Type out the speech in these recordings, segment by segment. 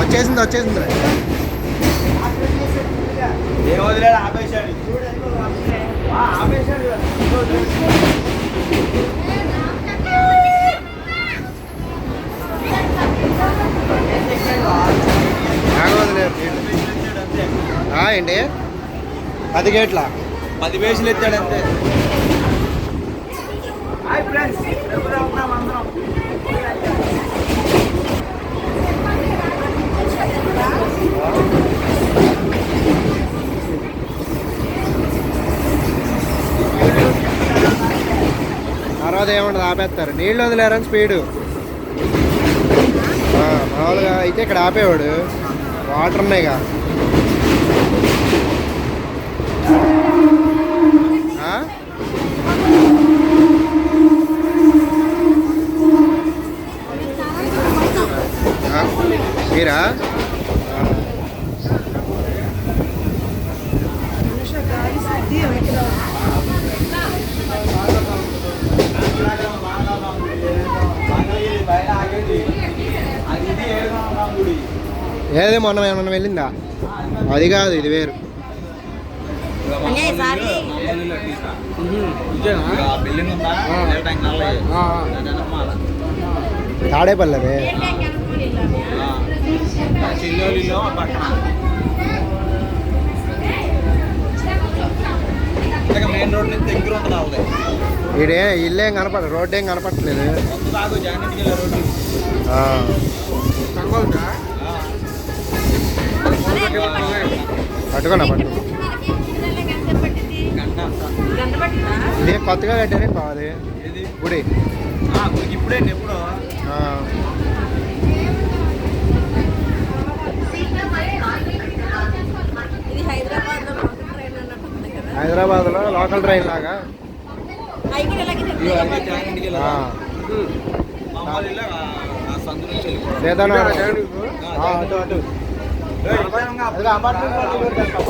వచ్చేసింది వచ్చేసింది ఏ వదిలేడు ఆపేశాడు. ఆపేశాడు ఏంటి? పది గేట్ల? పది వేసులు ఎత్తాడు అంతే. ఫ్రెండ్స్ ఎప్పుడు ఉన్నాం అందరం. తర్వాత ఏమంటుంది ఆపేస్తారు. నీళ్ళు వదిలేరని స్పీడు. మామూలుగా అయితే ఇక్కడ ఆపేవాడు. వాటర్ ఉన్నాయిగా మీరా బయట ఆగేది అది ఇది ఏడుగా ఉన్నాం గుడి ఏది మొన్న ఏమన్నా వెళ్ళిందా అది కాదు ఇది వేరు బిల్డింగ్ పక్కన. ఇంకా మెయిన్ రోడ్ నుంచి దగ్గర ఉంటుంది ఈడే ఇల్లేం కనపడ రోడ్డు ఏం కనపడట్లేదు ముందు రోడ్డు. గంట. పట్టిందా ఇదే కొత్తగా కట్టారే ఏది? గుడి. గుడికి ఇప్పుడే ఎప్పుడు? వాళ్ళు కూడా కట్టాం.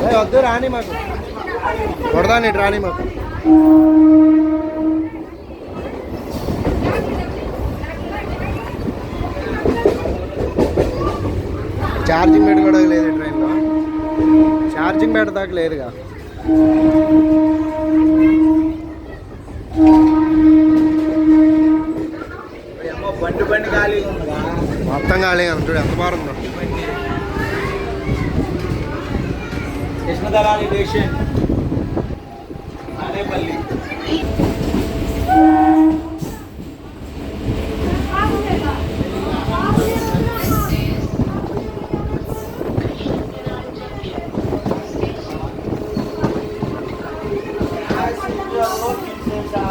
ఏయ్, వద్దు రాని మాకు. కొడదాని రాని మాకు. ఛార్జింగ్ కూడా లేదు ఈ ట్రైన్లో ఛార్జింగ్ బెడ్ దాకా లేదుగా. ఏమో బండి బండి ఖాళీగా ఉందిగా మొత్తం ఖాళీ చూడు ఎంత బాగుందో కృష్ణదళాలి స్టేషన్ నానేపల్లి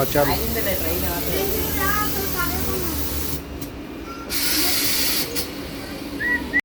వచ్చాను.